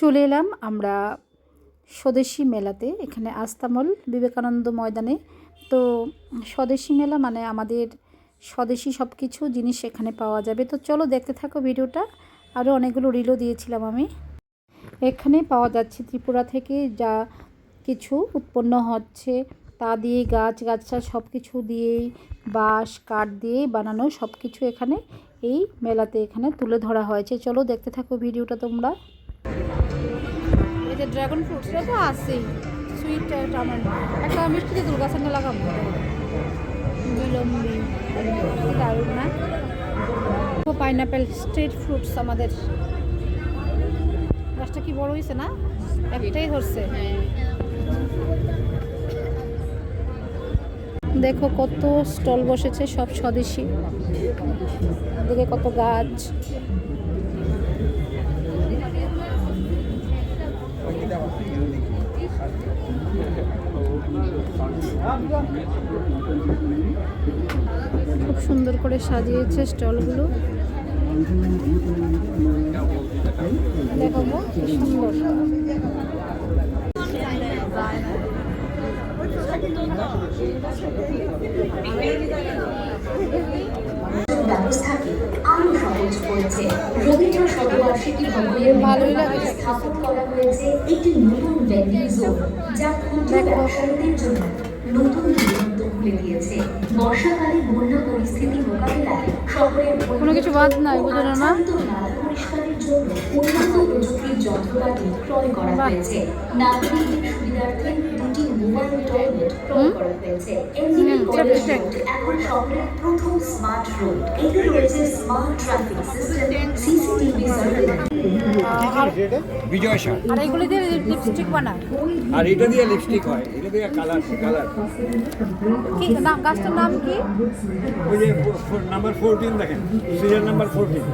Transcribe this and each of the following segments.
চলে এলাম আমরা স্বদেশী মেলাতে, এখানে আস্তামল বিবেকানন্দ ময়দানে। তো স্বদেশী মেলা মানে আমাদের স্বদেশি সব কিছু জিনিস এখানে পাওয়া যাবে। তো চলো দেখতে থাকো ভিডিওটা। আরও অনেকগুলো রিলও দিয়েছিলাম আমি। এখানে পাওয়া যাচ্ছে ত্রিপুরা থেকে যা কিছু উৎপন্ন হচ্ছে, তা দিয়ে গাছ গাছটা সব কিছু দিয়েই বাঁশ, কাঠ দিয়েই বানানো সব কিছু এখানে এই মেলাতে এখানে তুলে ধরা হয়েছে। চলো দেখতে থাকো ভিডিওটা তোমরা। যে ড্রাগন ফ্রুটসটা তো আছেই। সুইট টামার একটা মিষ্টি দিয়ে দুর্গা সঙ্গে লাগাবো। বিলম্বি। দারুণ, না? পাইনাপেল স্ট্রিট ফ্রুটস আমাদের। গাছটা কি বড় হয়েছে না? একটাই ধরছে। দেখো কত স্টল বসেছে সব স্বদেশি। এদিকে কত গাছ। খুব সুন্দর করে সাজিয়েছে স্টলগুলো। দেখো গো, সুন্দর। ব্যবস্থাকে আরও সহজ করেছে রবীন্দ্র শতবার্ষিকী ভবনের ভালোই লাগে। স্থাপন করা হয়েছে। একটি নতুন ভেন্ডিং জোন যা ব্যবসায়ীদের জন্য নতুন দিগন্ত খুলে দিয়েছে। বর্ষাকালে বন্যা পরিস্থিতি মোকাবিলায় শহরের কোনো কিছু বাদ নাই, বুঝলো না? পরিষ্কারের জন্য উন্নত প্রযুক্তির যন্ত্রপাতি ক্রয় করা হয়েছে। নাগরিকদের সুবিধার্থে দুটি মোবাইল টয়লেট ক্রয় করা হয়েছে। এখন শহরের প্রথম স্মার্ট রোড। এতে রয়েছে smart traffic system CCTV surveillance বিজয় আর এইগুলো দিয়ে লিপস্টিক বানায়। আর এটা দিয়ে লিপস্টিক হয়। এটা দিয়ে কালার কালার কি? নাম গাছটার নাম কি? ওই যে নাম্বার ফোরটিন দেখেন। Serial number fourteen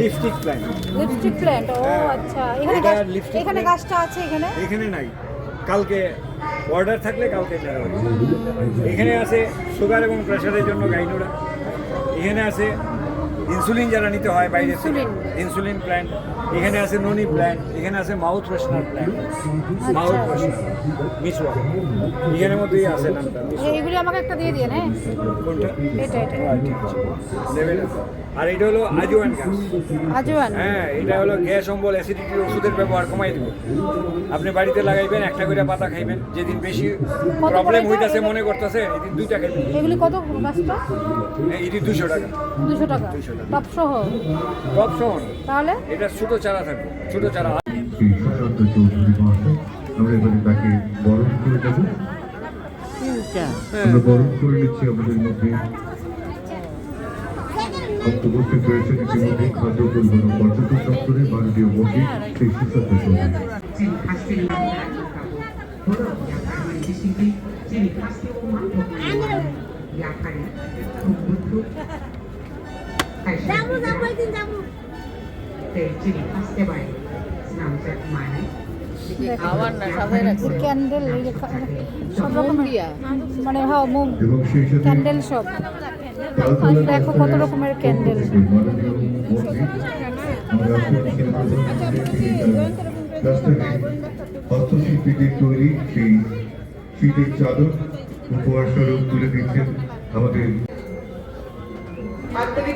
lipstick plan lipstick plant ও হ্যাঁ। আচ্ছা। এখানে গাছটা আছে এখানে? এখানে নাই। কালকে অর্ডার থাকলে কালকে নেওয়া হবে। এখানে আছে সুগার এবং প্রেশারের জন্য গাইনোরা এখানে আছে ইনসুলিন যারা নিতে হয় বাইরে থেকে ইনসুলিন। প্ল্যান্ট এখানে আছে ননি প্ল্যান্ট এখানে আছে mouth freshener plant mouth freshener মিসওয়া এখানের মধ্যেই আছে নামটা আমাকে একটা দিয়ে হ্যাঁ? কোনটা? এটা এটা। ঠিক আছে। নেবেন আর এটা হলো আজওয়ান হ্যাঁ এটা হলো গ্যাস অম্বল অ্যাসিডিটির ওষুধের ব্যবহার কমাই দেবো। আপনি বাড়িতে লাগাইবেন একটা করে পাতা খাইবেন যেদিন বেশি প্রবলেম? হইতাছে মনে করতেছে এদিন দুইটা খাইবেন। এগুলি কত এটি দুশো টাকা। দুশো টাকা। 200 টাকা। টপ সহ টপ তাহলে? এটা ছোট চারা থাকবে ছোট চারা। শ্রী সুশান্ত চৌধুরী মহাশয় আমরা এবারে তাকে বরণ করে দেব আমরা বরণ করে নিচ্ছি আমাদের মধ্যে। উপস্থিত রয়েছেন ইতিমধ্যে খাদ্য পরিবহন পর্যটন দপ্তরের ভারতীয় মন্ত্রী যাব যাব একদিন যাব। ক্যান্ডেল মানে হ্যাঁ, ক্যান্ডেল দেখো কত রকমের ক্যান্ডেল। হস্তশিল্পীদের তৈরি সেই শীতের চাদর উপহার স্বরূপ তুলে দিচ্ছেন আমাদের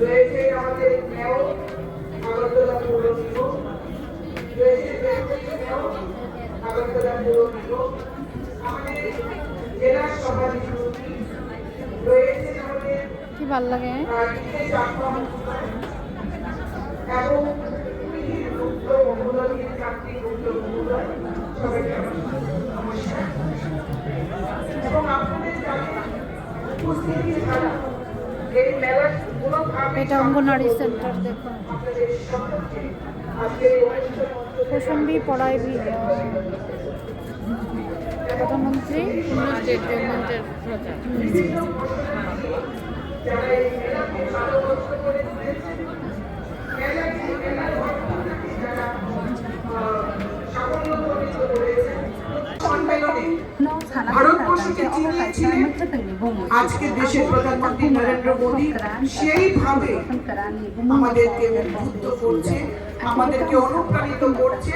রয়েছে আমাদের মেয়র আগরতলা পৌর নিগম। রয়েছে ডেপুটি আগরতলা পৌর নিগম। আমাদের জেলা সভাধিপতি রয়েছে আমাদের কি ভালো লাগে? এবং এবং আপনাদের উপস্থিতি ছাড়া এটা অঙ্গনারী সেন্টার দেখো কৌশম্বী পড়ায় প্রধানমন্ত্রী। যারা এই মেলাকে ভালোবাসা করে তুলেছেন মেলা এই মেলার অর্থনীতি যারা আহ, সাফল্যমণ্ডিত করেছেন সম্মেলনে ভারতবর্ষকে চিনিয়েছিলেন আজকে দেশের প্রধানমন্ত্রী নরেন্দ্র মোদী। সেইভাবে আমাদেরকে উদ্বুদ্ধ করছে, আমাদেরকে অনুপ্রাণিত করছে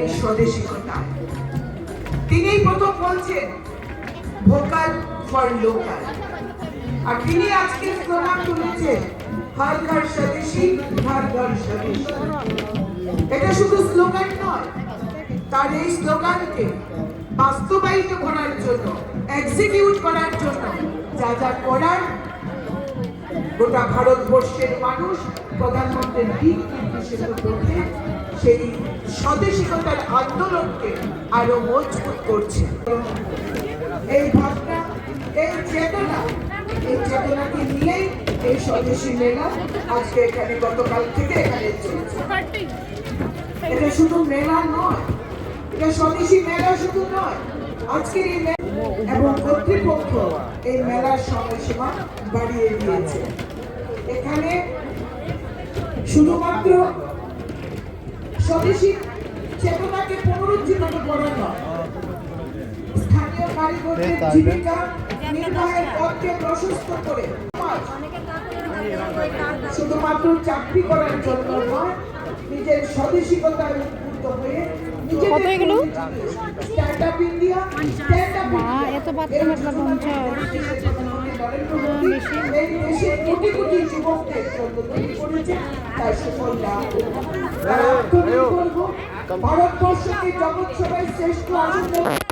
এই স্বদেশিকতা তিনিই প্রথম বলছেন ভোকাল ফর লোকাল আর তিনি আজকে স্লোগান তুলেছেন হর ঘর স্বদেশী হর ঘর স্বদেশী এটা শুধু স্লোগান নয়, তার এই স্লোগানকে বাস্তবায়িত করার জন্য এক্সিকিউট করার জন্য যা যা করার, গোটা ভারতবর্ষের মানুষ, প্রধানমন্ত্রীর দিক নির্দেশিত করতে সেই স্বদেশিকতার আন্দোলনকে আরও মজবুত করছে। এই ভাবনা, এই চেতনা, এই চেতনাকে নিয়েই এই স্বদেশী মেলা আজকে এখানে গতকাল থেকে এখানে চলছে। এটা শুধু মেলা নয় এটা স্বদেশী মেলা শুধু নয় আজকের এই মেলা এবং কর্তৃপক্ষ এই মেলার সময়সীমা বাড়িয়ে দিয়েছে। এখানে শুধুমাত্র স্বদেশী চেতনাকে পুনরুজ্জীবিত করা নয় স্থানীয় কারিগরদের জীবিকা নির্বাহের পথকে প্রশস্ত করে শুধুমাত্র চাকরি করার জন্য নয় নিজের স্বদেশিকতার কত এগুলো? মা, এত পাত্র পঞ্চাশ। হোক, ভারতবর্ষকে জগৎ সভায় শ্রেষ্ঠ আসনে